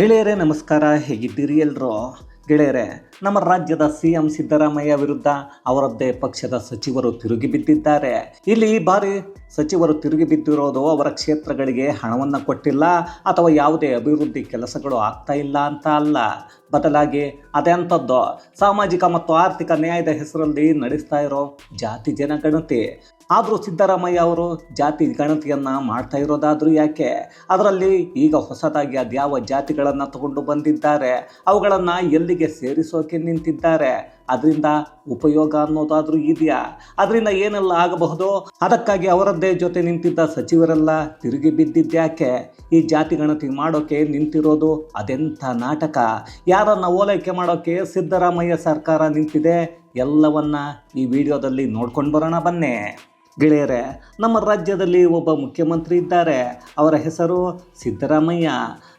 ಗೆಳೆಯರೇ, ನಮಸ್ಕಾರ. ಹೇಗಿದ್ದೀರಿ ಎಲ್ಲರೂ ಗೆಳೆಯರೇ, ನಮ್ಮ ರಾಜ್ಯದ ಸಿ ಎಂ ಸಿದ್ದರಾಮಯ್ಯ ವಿರುದ್ಧ ಅವರದ್ದೇ ಪಕ್ಷದ ಸಚಿವರು ತಿರುಗಿ ಬಿದ್ದಿದ್ದಾರೆ. ಇಲ್ಲಿ ಈ ಬಾರಿ ಸಚಿವರು ತಿರುಗಿ ಬಿದ್ದಿರೋದು ಅವರ ಕ್ಷೇತ್ರಗಳಿಗೆ ಹಣವನ್ನು ಕೊಟ್ಟಿಲ್ಲ ಅಥವಾ ಯಾವುದೇ ಅಭಿವೃದ್ಧಿ ಕೆಲಸಗಳು ಆಗ್ತಾ ಇಲ್ಲ ಅಂತ ಅಲ್ಲ. ಬದಲಾಗಿ ಅದೆಂಥದ್ದು ಸಾಮಾಜಿಕ ಮತ್ತು ಆರ್ಥಿಕ ನ್ಯಾಯದ ಹೆಸರಲ್ಲಿ ನಡೆಸ್ತಾ ಇರೋ ಜಾತಿ ಜನಗಣತಿ ಆದರೂ ಸಿದ್ದರಾಮಯ್ಯ ಅವರು ಜಾತಿ ಗಣತಿಯನ್ನು ಮಾಡ್ತಾ ಇರೋದಾದರೂ ಯಾಕೆ? ಅದರಲ್ಲಿ ಈಗ ಹೊಸದಾಗಿ ಅದ್ಯಾವ ಜಾತಿಗಳನ್ನು ತಗೊಂಡು ಬಂದಿದ್ದಾರೆ, ಅವುಗಳನ್ನು ಎಲ್ಲಿಗೆ ಸೇರಿಸೋಕೆ ನಿಂತಿದ್ದಾರೆ, ಅದರಿಂದ ಉಪಯೋಗ ಅನ್ನೋದಾದರೂ ಇದೆಯಾ? ಅದರಿಂದ ಏನೆಲ್ಲ ಆಗಬಹುದು? ಅದಕ್ಕಾಗಿ ಅವರದ್ದೇ ಜೊತೆ ನಿಂತಿದ್ದ ಸಚಿವರೆಲ್ಲ ತಿರುಗಿ ಬಿದ್ದಿದ್ದ್ಯಾಕೆ ಈ ಜಾತಿ ಗಣತಿ ಮಾಡೋಕೆ ನಿಂತಿರೋದು ಅದೆಂಥ ನಾಟಕ? ಯಾರನ್ನು ಓಲೈಕೆ ಮಾಡೋಕೆ ಸಿದ್ದರಾಮಯ್ಯ ಸರ್ಕಾರ ನಿಂತಿದೆ? ಎಲ್ಲವನ್ನ ಈ ವಿಡಿಯೋದಲ್ಲಿ ನೋಡ್ಕೊಂಡು ಬರೋಣ ಬನ್ನಿ. ಗೆಳೆಯರೇ, ನಮ್ಮ ರಾಜ್ಯದಲ್ಲಿ ಒಬ್ಬ ಮುಖ್ಯಮಂತ್ರಿ ಇದ್ದಾರೆ. ಅವರ ಹೆಸರು ಸಿದ್ದರಾಮಯ್ಯ.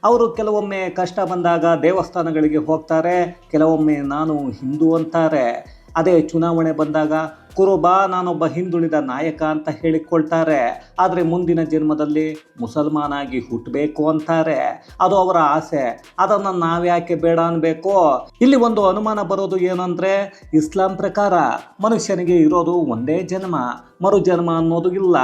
ಅವರು ಕೆಲವೊಮ್ಮೆ ಕಷ್ಟ ಬಂದಾಗ ದೇವಸ್ಥಾನಗಳಿಗೆ ಹೋಗ್ತಾರೆ, ಕೆಲವೊಮ್ಮೆ ನಾನು ಹಿಂದೂ ಅಂತಾರೆ. ಅದೇ ಚುನಾವಣೆ ಬಂದಾಗ, ಕುರುಬಾ ನಾನೊಬ್ಬ ಹಿಂದುಳಿದ ನಾಯಕ ಅಂತ ಹೇಳಿಕೊಳ್ತಾರೆ. ಆದರೆ ಮುಂದಿನ ಜನ್ಮದಲ್ಲಿ ಮುಸಲ್ಮಾನಾಗಿ ಹುಟ್ಟಬೇಕು ಅಂತಾರೆ. ಅದು ಅವರ ಆಸೆ. ಅದನ್ನು ನಾವ್ಯಾಕೆ ಬೇಡ ಅನ್ಬೇಕು? ಇಲ್ಲಿ ಒಂದು ಅನುಮಾನ ಬರೋದು ಏನಂದ್ರೆ, ಇಸ್ಲಾಂ ಪ್ರಕಾರ ಮನುಷ್ಯನಿಗೆ ಇರೋದು ಒಂದೇ ಜನ್ಮ. ಮರು ಜನ್ಮ ಅನ್ನೋದು ಇಲ್ಲ.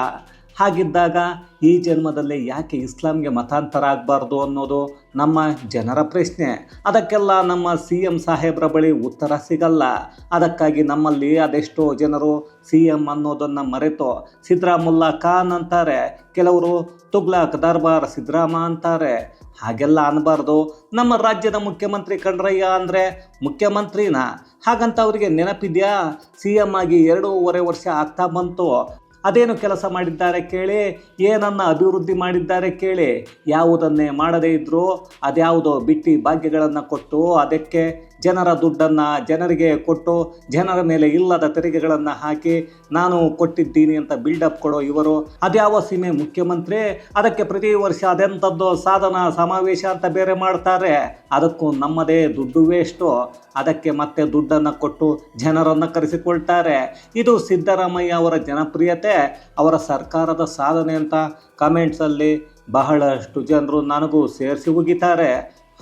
ಹಾಗಿದ್ದಾಗ ಈ ಜನ್ಮದಲ್ಲಿ ಯಾಕೆ ಇಸ್ಲಾಂಗೆ ಮತಾಂತರ ಆಗಬಾರ್ದು ಅನ್ನೋದು ನಮ್ಮ ಜನರ ಪ್ರಶ್ನೆ. ಅದಕ್ಕೆಲ್ಲ ನಮ್ಮ ಸಿ ಎಂ ಸಾಹೇಬ್ರ ಬಳಿ ಉತ್ತರ ಸಿಗಲ್ಲ. ಅದಕ್ಕಾಗಿ ನಮ್ಮಲ್ಲಿ ಅದೆಷ್ಟೋ ಜನರು ಸಿ ಎಂ ಅನ್ನೋದನ್ನು ಮರೆತು ಸಿದ್ದರಾಮುಲ್ಲಾ ಖಾನ್ ಅಂತಾರೆ. ಕೆಲವರು ತುಗ್ಲಾಕ್ ದರ್ಬಾರ್ ಸಿದ್ದರಾಮ ಅಂತಾರೆ. ಹಾಗೆಲ್ಲ ಅನ್ನಬಾರ್ದು ನಮ್ಮ ರಾಜ್ಯದ ಮುಖ್ಯಮಂತ್ರಿ ಕಣ್ರಯ್ಯ ಅಂದರೆ ಮುಖ್ಯಮಂತ್ರಿನ? ಹಾಗಂತ ಅವರಿಗೆ ನೆನಪಿದೆಯಾ? ಸಿ ಎಂ ಆಗಿ ಎರಡೂವರೆ ವರ್ಷ ಆಗ್ತಾ ಬಂತು. ಅದೇನು ಕೆಲಸ ಮಾಡಿದ್ದಾರೆ ಕೇಳಿ? ಏನನ್ನು ಅಭಿವೃದ್ಧಿ ಮಾಡಿದ್ದಾರೆ ಕೇಳಿ. ಯಾವುದನ್ನೇ ಮಾಡದೇ ಇದ್ದರೂ ಅದ್ಯಾವುದೋ ಬಿಟ್ಟಿ ಭಾಗ್ಯಗಳನ್ನು ಕೊಟ್ಟು ಅದಕ್ಕೆ ಜನರ ದುಡ್ಡನ್ನು ಜನರಿಗೆ ಕೊಟ್ಟು ಜನರ ಮೇಲೆ ಇಲ್ಲದ ತೆರಿಗೆಗಳನ್ನು ಹಾಕಿ, ನಾನು ಕೊಟ್ಟಿದ್ದೀನಿ ಅಂತ ಬಿಲ್ಡಪ್ ಕೊಡೋ ಇವರು, ಅದ್ಯಾವ ಸೀಮೆ ಮುಖ್ಯಮಂತ್ರಿ? ಅದಕ್ಕೆ ಪ್ರತಿ ವರ್ಷ ಅದೆಂಥದ್ದು ಸಾಧನ ಸಮಾವೇಶ ಅಂತ ಬೇರೆ ಮಾಡ್ತಾರೆ. ಅದಕ್ಕೂ ನಮ್ಮದೇ ದುಡ್ಡು ವೇಸ್ಟು ಅದಕ್ಕೆ ಮತ್ತೆ ದುಡ್ಡನ್ನು ಕೊಟ್ಟು ಜನರನ್ನು ಕರೆಸಿಕೊಳ್ತಾರೆ. ಇದು ಸಿದ್ದರಾಮಯ್ಯ ಅವರ ಜನಪ್ರಿಯತೆ, ಅವರ ಸರ್ಕಾರದ ಸಾಧನೆ ಅಂತ ಕಮೆಂಟ್ಸಲ್ಲಿ ಬಹಳಷ್ಟು ಜನರು ನನಗೂ ಸೇರಿಸಿ ಉಗಿತಾರೆ.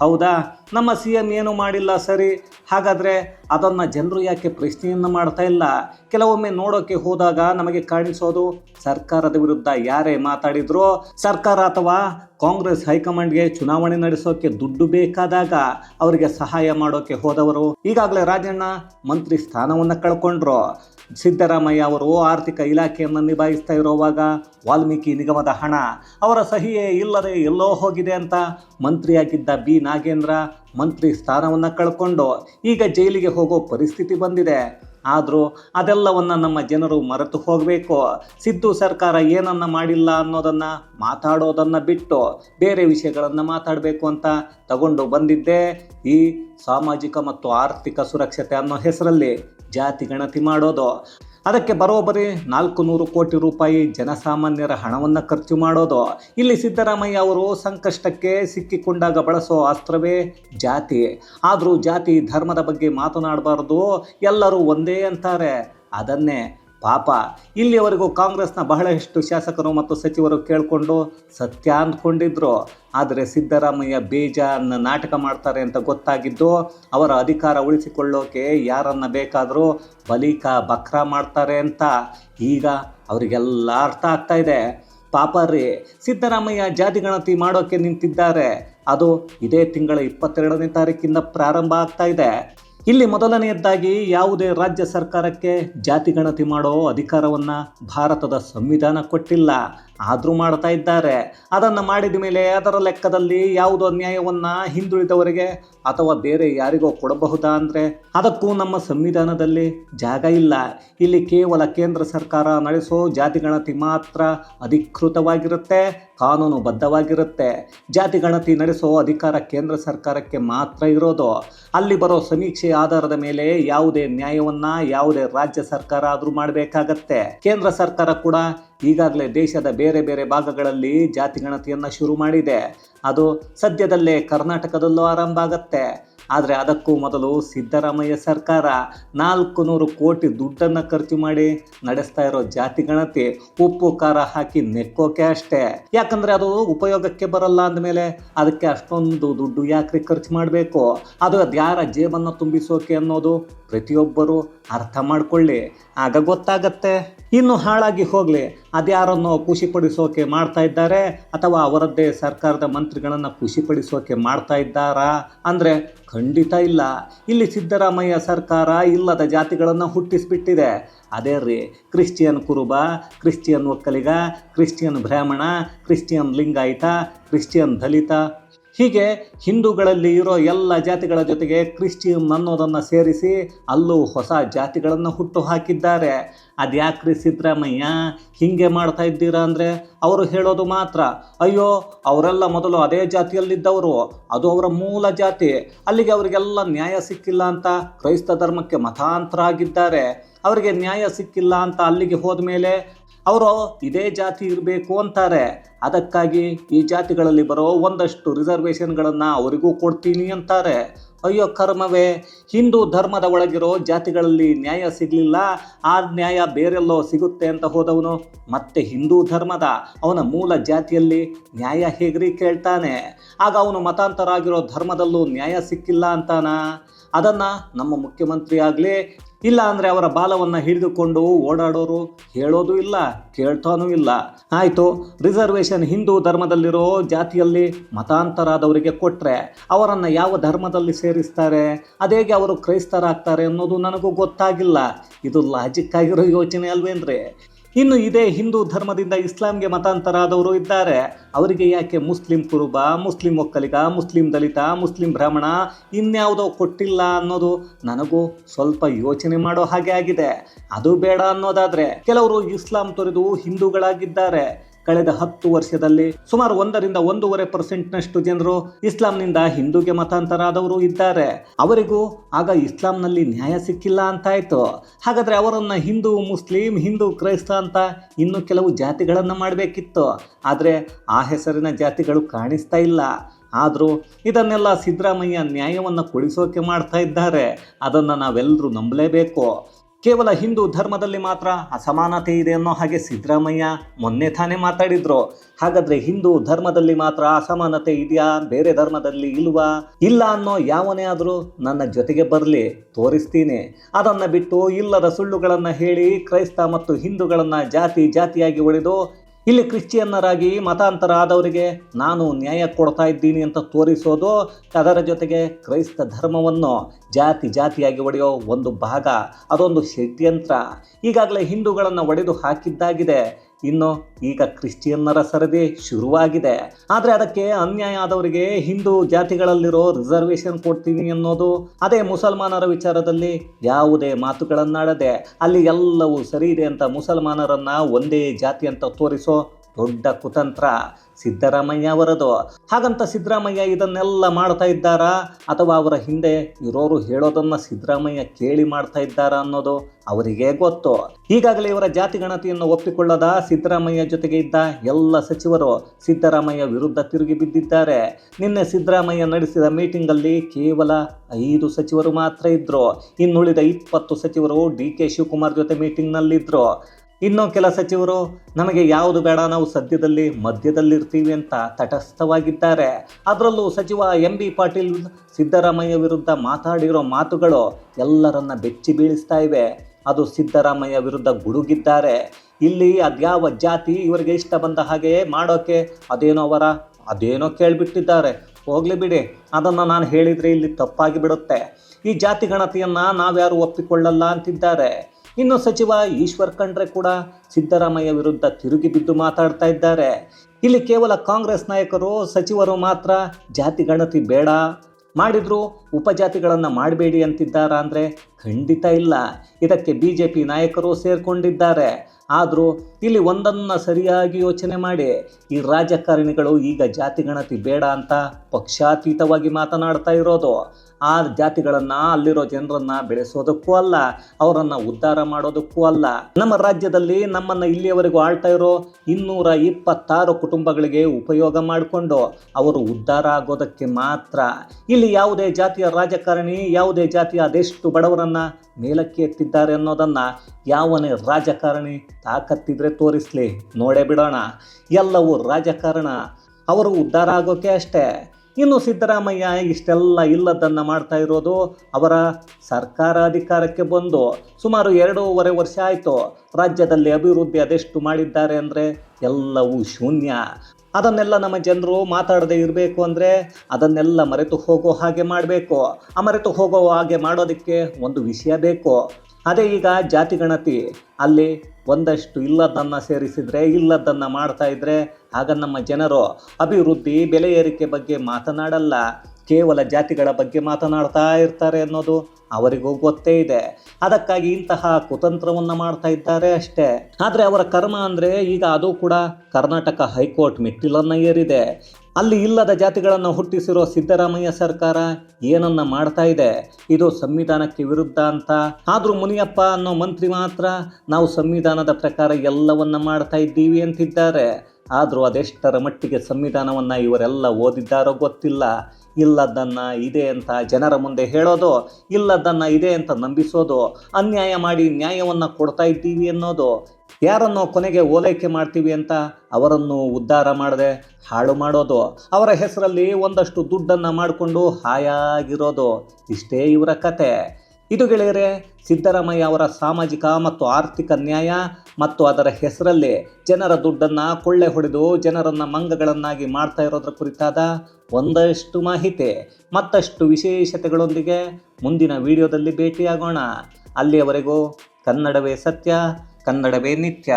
ಹೌದಾ? ನಮ್ಮ ಸಿ ಎಂ ಏನು ಮಾಡಿಲ್ಲ ಸರಿ. ಹಾಗಾದರೆ ಅದನ್ನು ಜನರು ಯಾಕೆ ಪ್ರಶ್ನೆಯನ್ನು ಮಾಡ್ತಾ ಇಲ್ಲ? ಕೆಲವೊಮ್ಮೆ ನೋಡೋಕ್ಕೆ ಹೋದಾಗ ನಮಗೆ ಕಾಣಿಸೋದು ಸರ್ಕಾರದ ವಿರುದ್ಧ ಯಾರೇ ಮಾತಾಡಿದ್ರು ಸರ್ಕಾರ ಅಥವಾ ಕಾಂಗ್ರೆಸ್ ಹೈಕಮಾಂಡ್ಗೆ ಚುನಾವಣೆ ನಡೆಸೋಕೆ ದುಡ್ಡು ಬೇಕಾದಾಗ ಅವರಿಗೆ ಸಹಾಯ ಮಾಡೋಕೆ ಹೋದವರು ಈಗಾಗಲೇ ರಾಜಣ್ಣ ಮಂತ್ರಿ ಸ್ಥಾನವನ್ನು ಕಳ್ಕೊಂಡ್ರು. ಸಿದ್ದರಾಮಯ್ಯ ಅವರು ಆರ್ಥಿಕ ಇಲಾಖೆಯನ್ನು ನಿಭಾಯಿಸ್ತಾ ಇರುವಾಗ ವಾಲ್ಮೀಕಿ ನಿಗಮದ ಹಣ ಅವರ ಸಹಿಯೇ ಇಲ್ಲದೆ ಎಲ್ಲೋ ಹೋಗಿದೆ ಅಂತ ಮಂತ್ರಿಯಾಗಿದ್ದ ಬಿ ನಾಗೇಂದ್ರ ಮಂತ್ರಿ ಸ್ಥಾನವನ್ನು ಕಳ್ಕೊಂಡು ಈಗ ಜೈಲಿಗೆ ಹೋಗೋ ಪರಿಸ್ಥಿತಿ ಬಂದಿದೆ. ಆದರೂ ಅದೆಲ್ಲವನ್ನು ನಮ್ಮ ಜನರು ಮರೆತು ಹೋಗಬೇಕು. ಸಿದ್ದು ಸರ್ಕಾರ ಏನನ್ನ ಮಾಡಿಲ್ಲ ಅನ್ನೋದನ್ನು ಮಾತಾಡೋದನ್ನು ಬಿಟ್ಟು ಬೇರೆ ವಿಷಯಗಳನ್ನು ಮಾತಾಡಬೇಕು ಅಂತ ತಗೊಂಡು ಬಂದಿದ್ದೆ ಈ ಸಾಮಾಜಿಕ ಮತ್ತು ಆರ್ಥಿಕ ಸುರಕ್ಷತೆ ಅನ್ನೋ ಹೆಸರಲ್ಲಿ. ಜಾತಿ ಗಣತಿ ಮಾಡೋದು. ಅದಕ್ಕೆ ಬರೋಬ್ಬರಿ ನಾಲ್ಕು ನೂರು ಕೋಟಿ ರೂಪಾಯಿ ಜನಸಾಮಾನ್ಯರ ಹಣವನ್ನು ಖರ್ಚು ಮಾಡೋದು. ಇಲ್ಲಿ ಸಿದ್ದರಾಮಯ್ಯ ಅವರು ಸಂಕಷ್ಟಕ್ಕೆ ಸಿಕ್ಕಿಕೊಂಡಾಗ ಬಳಸೋ ಅಸ್ತ್ರವೇ ಜಾತಿ. ಆದರೂ ಜಾತಿ ಧರ್ಮದ ಬಗ್ಗೆ ಮಾತನಾಡಬಾರ್ದು. ಎಲ್ಲರೂ ಒಂದೇ ಅಂತಾರೆ. ಅದನ್ನೇ ಪಾಪ. ಇಲ್ಲಿಯವರೆಗೂ ಕಾಂಗ್ರೆಸ್ನ ಬಹಳಷ್ಟು ಶಾಸಕರು ಮತ್ತು ಸಚಿವರು ಕೇಳಿಕೊಂಡು ಸತ್ಯ ಅಂದ್ಕೊಂಡಿದ್ರು. ಆದರೆ ಸಿದ್ದರಾಮಯ್ಯ ಬೇಜಾನ್ ನಾಟಕ ಮಾಡ್ತಾರೆ ಅಂತ ಗೊತ್ತಾಗಿದ್ದು ಅವರ ಅಧಿಕಾರ ಉಳಿಸಿಕೊಳ್ಳೋಕೆ ಯಾರನ್ನು ಬೇಕಾದರೂ ಬಲಿಕ ಬಕ್ರ ಮಾಡ್ತಾರೆ ಅಂತ. ಈಗ ಅವರಿಗೆಲ್ಲ ಅರ್ಥ ಆಗ್ತಾ ಇದೆ. ಪಾಪ ರೀ, ಸಿದ್ದರಾಮಯ್ಯ ಜಾತಿ ಗಣತಿ ಮಾಡೋಕೆ ನಿಂತಿದ್ದಾರೆ. ಅದು ಇದೇ ತಿಂಗಳ ಇಪ್ಪತ್ತೆರಡನೇ ತಾರೀಕಿಂದ ಪ್ರಾರಂಭ ಆಗ್ತಾ ಇದೆ. ಇಲ್ಲಿ ಮೊದಲನೆಯದ್ದಾಗಿ ಯಾವುದೇ ರಾಜ್ಯ ಸರ್ಕಾರಕ್ಕೆ ಜಾತಿ ಗಣತಿ ಮಾಡೋ ಅಧಿಕಾರವನ್ನು ಭಾರತದ ಸಂವಿಧಾನ ಕೊಟ್ಟಿಲ್ಲ. ಆದರೂ ಮಾಡ್ತಾ ಇದ್ದಾರೆ. ಅದನ್ನು ಮಾಡಿದ ಮೇಲೆ ಅದರ ಲೆಕ್ಕದಲ್ಲಿ ಯಾವುದೋ ನ್ಯಾಯವನ್ನು ಹಿಂದುಳಿದವರಿಗೆ ಅಥವಾ ಬೇರೆ ಯಾರಿಗೋ ಕೊಡಬಹುದಾ ಅಂದರೆ ಅದಕ್ಕೂ ನಮ್ಮ ಸಂವಿಧಾನದಲ್ಲಿ ಜಾಗ ಇಲ್ಲ. ಇಲ್ಲಿ ಕೇವಲ ಕೇಂದ್ರ ಸರ್ಕಾರ ನಡೆಸೋ ಜಾತಿಗಣತಿ ಮಾತ್ರ ಅಧಿಕೃತವಾಗಿರುತ್ತೆ, ಕಾನೂನುಬದ್ಧವಾಗಿರುತ್ತೆ. ಜಾತಿ ಗಣತಿ ನಡೆಸೋ ಅಧಿಕಾರ ಕೇಂದ್ರ ಸರ್ಕಾರಕ್ಕೆ ಮಾತ್ರ ಇರೋದು. ಅಲ್ಲಿ ಬರೋ ಸಮೀಕ್ಷೆ ಆಧಾರದ ಮೇಲೆ ಯಾವುದೇ ನ್ಯಾಯವನ್ನು ಯಾವುದೇ ರಾಜ್ಯ ಸರ್ಕಾರ ಆದರೂ ಮಾಡಬೇಕಾಗತ್ತೆ. ಕೇಂದ್ರ ಸರ್ಕಾರ ಕೂಡ ಈಗಾಗಲೇ ದೇಶದ ಬೇರೆ ಬೇರೆ ಭಾಗಗಳಲ್ಲಿ ಜಾತಿ ಗಣತಿಯನ್ನು ಶುರು ಮಾಡಿದೆ. ಅದು ಸದ್ಯದಲ್ಲೇ ಕರ್ನಾಟಕದಲ್ಲೂ ಆರಂಭ ಆಗತ್ತೆ. ಆದರೆ ಅದಕ್ಕೂ ಮೊದಲು ಸಿದ್ದರಾಮಯ್ಯ ಸರ್ಕಾರ ನಾಲ್ಕು ನೂರು ಕೋಟಿ ದುಡ್ಡನ್ನು ಖರ್ಚು ಮಾಡಿ ನಡೆಸ್ತಾ ಇರೋ ಜಾತಿ ಗಣತಿ ಉಪ್ಪು, ಖಾರ ಹಾಕಿ ನೆಕ್ಕೋಕೆ ಅಷ್ಟೇ. ಯಾಕಂದರೆ ಅದು ಉಪಯೋಗಕ್ಕೆ ಬರಲ್ಲ ಅಂದಮೇಲೆ ಅದಕ್ಕೆ ಅಷ್ಟೊಂದು ದುಡ್ಡು ಯಾಕ್ರಿ ಖರ್ಚು ಮಾಡಬೇಕು? ಅದು ಯಾರ ಜೇಬನ್ನು ತುಂಬಿಸೋಕೆ ಅನ್ನೋದು ಪ್ರತಿಯೊಬ್ಬರು ಅರ್ಥ ಮಾಡಿಕೊಳ್ಳಿ. ಆಗ ಗೊತ್ತಾಗತ್ತೆ. ಇನ್ನು ಹಾಳಾಗಿ ಹೋಗಲಿ. ಅದ್ಯಾರನ್ನು ಖುಷಿಪಡಿಸೋಕೆ ಮಾಡ್ತಾ ಇದ್ದಾರೆ ಅಥವಾ ಅವರದ್ದೇ ಸರ್ಕಾರದ ಮಂತ್ರಿಗಳನ್ನು ಖುಷಿಪಡಿಸೋಕೆ ಮಾಡ್ತಾ ಇದ್ದಾರಾ? ಅಂದರೆ ಖಂಡಿತ ಇಲ್ಲ. ಇಲ್ಲಿ ಸಿದ್ದರಾಮಯ್ಯ ಸರ್ಕಾರ ಇಲ್ಲದ ಜಾತಿಗಳನ್ನು ಹುಟ್ಟಿಸ್ಬಿಟ್ಟಿದೆ. ಅದೇ ರೀ, Christian Kuruba, Christian Vokkaliga, Christian Brahmana, Christian Lingayat, Christian Dalit ಹೀಗೆ ಹಿಂದೂಗಳಲ್ಲಿ ಇರೋ ಎಲ್ಲ ಜಾತಿಗಳ ಜೊತೆಗೆ ಕ್ರಿಶ್ಚಿಯನ್ ಅನ್ನೋದನ್ನು ಸೇರಿಸಿ ಅಲ್ಲೂ ಹೊಸ ಜಾತಿಗಳನ್ನು ಹುಟ್ಟು ಹಾಕಿದ್ದಾರೆ. ಅದ್ಯಾಕ್ರಿ ಸಿದ್ದರಾಮಯ್ಯ? ಹೀಗೆ ಮಾಡ್ತಾ ಇದ್ದೀರಾ ಅಂದರೆ ಅವರು ಹೇಳೋದು ಮಾತ್ರ. ಅಯ್ಯೋ, ಅವರೆಲ್ಲ ಮೊದಲು ಅದೇ ಜಾತಿಯಲ್ಲಿದ್ದವರು. ಅದು ಅವರ ಮೂಲ ಜಾತಿ. ಅಲ್ಲಿಗೆ ಅವರಿಗೆಲ್ಲ ನ್ಯಾಯ ಸಿಕ್ಕಿಲ್ಲ ಅಂತ ಕ್ರೈಸ್ತ ಧರ್ಮಕ್ಕೆ ಮತಾಂತರ ಆಗಿದ್ದಾರೆ ಅವರಿಗೆ ನ್ಯಾಯ ಸಿಕ್ಕಿಲ್ಲ ಅಂತ ಅಲ್ಲಿಗೆ ಹೋದ ಮೇಲೆ ಅವರು ಇದೇ ಜಾತಿ ಇರಬೇಕು ಅಂತಾರೆ. ಅದಕ್ಕಾಗಿ ಈ ಜಾತಿಗಳಲ್ಲಿ ಬರೋ ಒಂದಷ್ಟು ರಿಸರ್ವೇಷನ್ಗಳನ್ನು ಅವರಿಗೂ ಕೊಡ್ತೀನಿ ಅಂತಾರೆ. ಅಯ್ಯೋ, ಕರ್ಮವೇ. ಹಿಂದೂ ಧರ್ಮದ ಒಳಗಿರೋ ಜಾತಿಗಳಲ್ಲಿ ನ್ಯಾಯ ಸಿಗಲಿಲ್ಲ. ಆ ನ್ಯಾಯ ಬೇರೆಲ್ಲೋ ಸಿಗುತ್ತೆ ಅಂತ ಹೋದವನು ಮತ್ತೆ ಹಿಂದೂ ಧರ್ಮದ, ಅವನ ಮೂಲ ಜಾತಿಯಲ್ಲಿ ನ್ಯಾಯ ಹೇಗ್ರಿ ಕೇಳ್ತಾನೆ. ಆಗ ಅವನು ಮತಾಂತರ ಆಗಿರೋ ಧರ್ಮದಲ್ಲೂ ನ್ಯಾಯ ಸಿಕ್ಕಿಲ್ಲ ಅಂತಾನ? ಅದನ್ನು ನಮ್ಮ ಮುಖ್ಯಮಂತ್ರಿ ಆಗಲಿ ಇಲ್ಲ ಅಂದರೆ ಅವರ ಬಾಲವನ್ನು ಹಿಡಿದುಕೊಂಡು ಓಡಾಡೋರು ಹೇಳೋದು ಇಲ್ಲ, ಕೇಳ್ತಾನೂ ಇಲ್ಲ. ಆಯಿತು, ರಿಸರ್ವೇಷನ್ ಹಿಂದೂ ಧರ್ಮದಲ್ಲಿರೋ ಜಾತಿಯಲ್ಲಿ ಮತಾಂತರ ಆದವರಿಗೆ ಕೊಟ್ಟರೆ ಅವರನ್ನು ಯಾವ ಧರ್ಮದಲ್ಲಿ ಸೇರಿಸ್ತಾರೆ ಅದೇಗೆ ಅವರು ಕ್ರೈಸ್ತರಾಗ್ತಾರೆ ಅನ್ನೋದು ನನಗೂ ಗೊತ್ತಾಗಿಲ್ಲ. ಇದು ಲಾಜಿಕ್ ಆಗಿರೋ ಯೋಚನೆ ಅಲ್ವೇನ್ರಿ? ಇನ್ನು ಇದೇ ಹಿಂದೂ ಧರ್ಮದಿಂದ ಇಸ್ಲಾಂಗೆ ಮತಾಂತರ ಆದವರು ಇದ್ದಾರೆ. ಅವರಿಗೆ ಯಾಕೆ Muslim Kuruba, Muslim Vokkaliga, Muslim Dalit, Muslim Brahmana ಇನ್ಯಾವುದೋ ಕೊಟ್ಟಿಲ್ಲ ಅನ್ನೋದು ನನಗೂ ಸ್ವಲ್ಪ ಯೋಚನೆ ಮಾಡೋ ಹಾಗೆ ಆಗಿದೆ. ಅದು ಬೇಡ ಅನ್ನೋದಾದ್ರೆ ಕೆಲವರು ಇಸ್ಲಾಂ ತೊರೆದು ಹಿಂದೂಗಳಾಗಿದ್ದಾರೆ. ಕಳೆದ ಹತ್ತು ವರ್ಷದಲ್ಲಿ ಸುಮಾರು ಒಂದರಿಂದ ಒಂದೂವರೆ ಪರ್ಸೆಂಟ್ನಷ್ಟು ಜನರು ಇಸ್ಲಾಂನಿಂದ ಹಿಂದೂಗೆ ಮತಾಂತರ ಆದವರು ಇದ್ದಾರೆ. ಅವರಿಗೂ ಆಗ ಇಸ್ಲಾಂನಲ್ಲಿ ನ್ಯಾಯ ಸಿಕ್ಕಿಲ್ಲ ಅಂತಾಯ್ತು. ಹಾಗಾದ್ರೆ ಅವರನ್ನ ಹಿಂದೂ, ಮುಸ್ಲಿಂ, ಹಿಂದೂ, ಕ್ರೈಸ್ತ ಅಂತ ಇನ್ನು ಕೆಲವು ಜಾತಿಗಳನ್ನು ಮಾಡಬೇಕಿತ್ತು. ಆದರೆ ಆ ಹೆಸರಿನ ಜಾತಿಗಳು ಕಾಣಿಸ್ತಾ ಇಲ್ಲ. ಆದರೂ ಇದನ್ನೆಲ್ಲ ಸಿದ್ದರಾಮಯ್ಯ ನ್ಯಾಯವನ್ನು ಕೊಡಿಸೋಕೆ ಮಾಡ್ತಾ ಇದ್ದಾರೆ. ಅದನ್ನು ನಾವೆಲ್ಲರೂ ನಂಬಲೇಬೇಕು. ಕೇವಲ ಹಿಂದೂ ಧರ್ಮದಲ್ಲಿ ಮಾತ್ರ ಅಸಮಾನತೆ ಇದೆ ಅನ್ನೋ ಹಾಗೆ ಸಿದ್ದರಾಮಯ್ಯ ಮೊನ್ನೆ ತಾನೇ ಮಾತಾಡಿದ್ರು. ಹಾಗಾದ್ರೆ ಹಿಂದೂ ಧರ್ಮದಲ್ಲಿ ಮಾತ್ರ ಅಸಮಾನತೆ ಇದೆಯಾ? ಬೇರೆ ಧರ್ಮದಲ್ಲಿ ಇಲ್ವಾ? ಇಲ್ಲ ಅನ್ನೋ ಯಾವನೇ ಆದರೂ ನನ್ನ ಜೊತೆಗೆ ಬರಲಿ, ತೋರಿಸ್ತೀನಿ. ಅದನ್ನು ಬಿಟ್ಟು ಇಲ್ಲದ ಸುಳ್ಳುಗಳನ್ನು ಹೇಳಿ ಕ್ರೈಸ್ತ ಮತ್ತು ಹಿಂದೂಗಳನ್ನು ಜಾತಿ ಜಾತಿಯಾಗಿ ಒಡೆದು ಇಲ್ಲಿ ಕ್ರಿಶ್ಚಿಯನ್ನರಾಗಿ ಮತಾಂತರ ಆದವರಿಗೆ ನಾನು ನ್ಯಾಯ ಕೊಡ್ತಾ ಇದ್ದೀನಿ ಅಂತ ತೋರಿಸೋದು ಅದರ ಜೊತೆಗೆ ಕ್ರೈಸ್ತ ಧರ್ಮವನ್ನು ಜಾತಿ ಜಾತಿಯಾಗಿ ಒಡೆಯೋ ಒಂದು ಭಾಗ, ಅದೊಂದು ಷಡ್ಯಂತ್ರ. ಈಗಾಗಲೇ ಹಿಂದೂಗಳನ್ನು ಒಡೆದು ಹಾಕಿದ್ದಾಗಿದೆ. ಇನ್ನು ಈಗ ಕ್ರಿಶ್ಚಿಯನ್ನರ ಸರದಿ ಶುರುವಾಗಿದೆ. ಆದರೆ ಅದಕ್ಕೆ ಅನ್ಯಾಯ ಆದವರಿಗೆ ಹಿಂದೂ ಜಾತಿಗಳಲ್ಲಿರೋ ರಿಸರ್ವೇಷನ್ ಕೊಡ್ತೀನಿ ಅನ್ನೋದು ಅದೇ ಮುಸಲ್ಮಾನರ ವಿಚಾರದಲ್ಲಿ ಯಾವುದೇ ಮಾತುಗಳನ್ನಾಡದೆ ಅಲ್ಲಿ ಎಲ್ಲವೂ ಸರಿ ಇದೆ ಅಂತ ಮುಸಲ್ಮಾನರನ್ನ ಒಂದೇ ಜಾತಿ ಅಂತ ತೋರಿಸೋ ದೊಡ್ಡ ಕುತಂತ್ರ. ಸಿದ್ದರಾಮಯ್ಯ ಅವರದು. ಹಾಗಂತ ಸಿದ್ದರಾಮಯ್ಯ ಇದನ್ನೆಲ್ಲ ಮಾಡ್ತಾ ಇದ್ದಾರಾ? ಅಥವಾ ಅವರ ಹಿಂದೆ ಇರೋರು ಹೇಳೋದನ್ನ ಸಿದ್ದರಾಮಯ್ಯ ಕೇಳಿ ಮಾಡ್ತಾ ಇದ್ದಾರಾ ಅನ್ನೋದು ಅವರಿಗೆ ಗೊತ್ತು. ಈಗಾಗಲೇ ಇವರ ಜಾತಿ ಗಣತಿಯನ್ನು ಒಪ್ಪಿಕೊಳ್ಳದ ಸಿದ್ದರಾಮಯ್ಯ ಜೊತೆಗೆ ಇದ್ದ ಎಲ್ಲ ಸಚಿವರು ಸಿದ್ದರಾಮಯ್ಯ ವಿರುದ್ಧ ತಿರುಗಿ ಬಿದ್ದಿದ್ದಾರೆ. ನಿನ್ನೆ ಸಿದ್ದರಾಮಯ್ಯ ನಡೆಸಿದ ಮೀಟಿಂಗಲ್ಲಿ ಕೇವಲ ಐದು ಸಚಿವರು ಮಾತ್ರ ಇದ್ರು. ಇನ್ನುಳಿದ ಇಪ್ಪತ್ತು ಸಚಿವರು ಡಿ ಕೆ ಶಿವಕುಮಾರ್ ಜೊತೆ ಮೀಟಿಂಗ್ನಲ್ಲಿದ್ದರು ಇನ್ನು ಕೆಲ ಸಚಿವರು, ನಮಗೆ ಯಾವುದು ಬೇಡ, ನಾವು ಸದ್ಯದಲ್ಲಿ ಮಧ್ಯದಲ್ಲಿರ್ತೀವಿ ಅಂತ ತಟಸ್ಥವಾಗಿದ್ದಾರೆ. ಅದರಲ್ಲೂ ಸಚಿವ ಎಂ ಬಿ ಪಾಟೀಲ್ ಸಿದ್ದರಾಮಯ್ಯ ವಿರುದ್ಧ ಮಾತಾಡಿರೋ ಮಾತುಗಳು ಎಲ್ಲರನ್ನ ಬೆಚ್ಚಿ ಬೀಳಿಸ್ತಾ ಇವೆ. ಅದು ಸಿದ್ದರಾಮಯ್ಯ ವಿರುದ್ಧ ಗುಡುಗಿದ್ದಾರೆ. ಇಲ್ಲಿ ಅದ್ಯಾವ ಜಾತಿ ಇವರಿಗೆ ಇಷ್ಟ ಬಂದ ಹಾಗೆ ಮಾಡೋಕೆ ಅದೇನೋ ಅವರ, ಅದೇನೋ ಕೇಳಿಬಿಟ್ಟಿದ್ದಾರೆ. ಹೋಗಲಿ ಬಿಡಿ, ಅದನ್ನು ನಾನು ಹೇಳಿದರೆ ಇಲ್ಲಿ ತಪ್ಪಾಗಿ ಬಿಡುತ್ತೆ. ಈ ಜಾತಿ ಗಣತಿಯನ್ನು ನಾವ್ಯಾರು ಒಪ್ಪಿಕೊಳ್ಳಲ್ಲ ಅಂತಿದ್ದಾರೆ. ಇನ್ನು ಸಚಿವ ಈಶ್ವರ್ ಖಂಡ್ರೆ ಕೂಡ ಸಿದ್ದರಾಮಯ್ಯ ವಿರುದ್ಧ ತಿರುಗಿ ಬಿದ್ದು ಮಾತಾಡ್ತಾ ಇದ್ದಾರೆ. ಇಲ್ಲಿ ಕೇವಲ ಕಾಂಗ್ರೆಸ್ ನಾಯಕರು, ಸಚಿವರು ಮಾತ್ರ ಜಾತಿ ಗಣತಿ ಬೇಡ. ಮಾಡಿದ್ರು ಉಪಜಾತಿಗಳನ್ನು ಮಾಡಬೇಡಿ ಅಂತಿದ್ದಾರಾ ಅಂದರೆ ಖಂಡಿತ ಇಲ್ಲ. ಇದಕ್ಕೆ ಬಿ ಜೆ ಪಿ ನಾಯಕರು ಸೇರಿಕೊಂಡಿದ್ದಾರೆ. ಆದರೂ ಇಲ್ಲಿ ಒಂದನ್ನು ಸರಿಯಾಗಿ ಯೋಚನೆ ಮಾಡಿ. ಈ ರಾಜಕಾರಣಿಗಳು ಈಗ ಜಾತಿ ಗಣತಿ ಬೇಡ ಅಂತ ಪಕ್ಷಾತೀತವಾಗಿ ಮಾತನಾಡ್ತಾ ಇರೋದು. ಆ ಜಾತಿಗಳನ್ನು ಅಲ್ಲಿರೋ ಜನರನ್ನ ಬೆಳೆಸೋದಕ್ಕೂ ಅಲ್ಲ, ಅವರನ್ನು ಉದ್ಧಾರ ಮಾಡೋದಕ್ಕೂ ಅಲ್ಲ. ನಮ್ಮ ರಾಜ್ಯದಲ್ಲಿ ನಮ್ಮನ್ನು ಇಲ್ಲಿಯವರೆಗೂ ಆಳ್ತಾ ಇರೋ ಇನ್ನೂರ ಇಪ್ಪತ್ತಾರು ಕುಟುಂಬಗಳಿಗೆ ಉಪಯೋಗ ಮಾಡಿಕೊಂಡು ಅವರು ಉದ್ಧಾರ ಆಗೋದಕ್ಕೆ ಮಾತ್ರ. ಇಲ್ಲಿ ಯಾವುದೇ ಜಾತಿಯ ರಾಜಕಾರಣಿ, ಯಾವುದೇ ಜಾತಿಯ ಅದೆಷ್ಟು ಬಡವರನ್ನ ಮೇಲಕ್ಕೆ ಎತ್ತಿದ್ದಾರೆ ಅನ್ನೋದನ್ನ ಯಾವನೇ ರಾಜಕಾರಣಿ ತಾಕತ್ತಿದ್ರೆ ತೋರಿಸ್ಲಿ. ನೋಡೇ ಬಿಡೋಣ. ಎಲ್ಲವೂ ರಾಜಕಾರಣ. ಅವರು ಉದ್ಧಾರ ಆಗೋಕೆ ಅಷ್ಟೇ. ಇನ್ನು ಸಿದ್ದರಾಮಯ್ಯ ಇಷ್ಟೆಲ್ಲ ಇಲ್ಲದನ್ನು ಮಾಡ್ತಾ ಇರೋದು ಅವರ ಸರ್ಕಾರ ಅಧಿಕಾರಕ್ಕೆ ಬಂದು ಸುಮಾರು ಎರಡೂವರೆ ವರ್ಷ ಆಯಿತು ರಾಜ್ಯದಲ್ಲಿ ಅಭಿವೃದ್ಧಿ ಅದೆಷ್ಟು ಮಾಡಿದ್ದಾರೆ ಅಂದರೆ ಎಲ್ಲವೂ ಶೂನ್ಯ. ಅದನ್ನೆಲ್ಲ ನಮ್ಮ ಜನರು ಮಾತಾಡದೇ ಇರಬೇಕು ಅಂದರೆ ಅದನ್ನೆಲ್ಲ ಮರೆತು ಹೋಗೋ ಹಾಗೆ ಮಾಡಬೇಕು. ಆ ಮರೆತು ಹೋಗೋ ಹಾಗೆ ಮಾಡೋದಕ್ಕೆ ಒಂದು ವಿಷಯ ಬೇಕು. ಅದೇ ಈಗ ಜಾತಿ ಗಣತಿ, ಅಲ್ಲಿ ಒಂದಷ್ಟು ಇಲ್ಲದನ್ನು ಸೇರಿಸಿದರೆ, ಇಲ್ಲದನ್ನು ಮಾಡ್ತಾ ಇದ್ದರೆ ಆಗ ನಮ್ಮ ಜನರು ಅಭಿವೃದ್ಧಿ, ಬೆಲೆ ಏರಿಕೆ ಬಗ್ಗೆ ಮಾತನಾಡಲ್ಲ. ಕೇವಲ ಜಾತಿಗಳ ಬಗ್ಗೆ ಮಾತನಾಡ್ತಾ ಇರ್ತಾರೆ ಅನ್ನೋದು ಅವರಿಗೂ ಗೊತ್ತೇ ಇದೆ. ಅದಕ್ಕಾಗಿ ಇಂತಹ ಕುತಂತ್ರವನ್ನು ಮಾಡ್ತಾ ಇದ್ದಾರೆ ಅಷ್ಟೇ. ಆದರೆ ಅವರ ಕರ್ಮ ಅಂದರೆ ಈಗ ಅದು ಕೂಡ ಕರ್ನಾಟಕ ಹೈಕೋರ್ಟ್ ಮೆಟ್ಟಿಲನ್ನು ಏರಿದೆ. ಅಲ್ಲಿ ಇಲ್ಲದ ಜಾತಿಗಳನ್ನು ಹುಟ್ಟಿಸಿರೋ ಸಿದ್ದರಾಮಯ್ಯ ಸರ್ಕಾರ ಏನನ್ನ ಮಾಡ್ತಾ ಇದೆ? ಇದು ಸಂವಿಧಾನಕ್ಕೆ ವಿರುದ್ಧ ಅಂತ? ಆದರೂ ಮುನಿಯಪ್ಪ ಅನ್ನೋ ಮಂತ್ರಿ ಮಾತ್ರ ನಾವು ಸಂವಿಧಾನದ ಪ್ರಕಾರ ಎಲ್ಲವನ್ನ ಮಾಡ್ತಾ ಇದ್ದೀವಿ ಅಂತಿದ್ದಾರೆ. ಆದರೂ ಅದೆಷ್ಟರ ಮಟ್ಟಿಗೆ ಸಂವಿಧಾನವನ್ನು ಇವರೆಲ್ಲ ಓದಿದ್ದಾರೋ ಗೊತ್ತಿಲ್ಲ. ಇಲ್ಲದನ್ನು ಇದೆ ಅಂತ ಜನರ ಮುಂದೆ ಹೇಳೋದು, ಇಲ್ಲದನ್ನು ಇದೆ ಅಂತ ನಂಬಿಸೋದು, ಅನ್ಯಾಯ ಮಾಡಿ ನ್ಯಾಯವನ್ನು ಕೊಡ್ತಾ ಇದ್ದೀವಿ ಅನ್ನೋದು ಯಾರನ್ನೋ ಕೊನೆಗೆ ಓಲೈಕೆ ಮಾಡ್ತೀವಿ ಅಂತ ಅವರನ್ನು ಉದ್ಧಾರ ಮಾಡದೆ ಹಾಳು ಮಾಡೋದು, ಅವರ ಹೆಸರಲ್ಲಿ ಒಂದಷ್ಟು ದುಡ್ಡನ್ನು ಮಾಡಿಕೊಂಡು ಹಾಯಾಗಿರೋದು, ಇಷ್ಟೇ ಇವರ ಕತೆ. ಇದು ಗೆಳೆಯರೆ, ಸಿದ್ದರಾಮಯ್ಯ ಅವರ ಸಾಮಾಜಿಕ ಮತ್ತು ಆರ್ಥಿಕ ನ್ಯಾಯ ಮತ್ತು ಅದರ ಹೆಸರಲ್ಲಿ ಜನರ ದುಡ್ಡನ್ನು ಕೊಳ್ಳೆ ಹೊಡೆದು ಜನರನ್ನು ಮಂಗಗಳನ್ನಾಗಿ ಮಾಡ್ತಾ ಇರೋದ್ರ ಕುರಿತಾದ ಒಂದಷ್ಟು ಮಾಹಿತಿ. ಮತ್ತಷ್ಟು ವಿಶೇಷತೆಗಳೊಂದಿಗೆ ಮುಂದಿನ ವಿಡಿಯೋದಲ್ಲಿ ಭೇಟಿಯಾಗೋಣ. ಅಲ್ಲಿಯವರೆಗೂ ಕನ್ನಡವೇ ಸತ್ಯ ಕನ್ನಡವೇ ನಿತ್ಯ.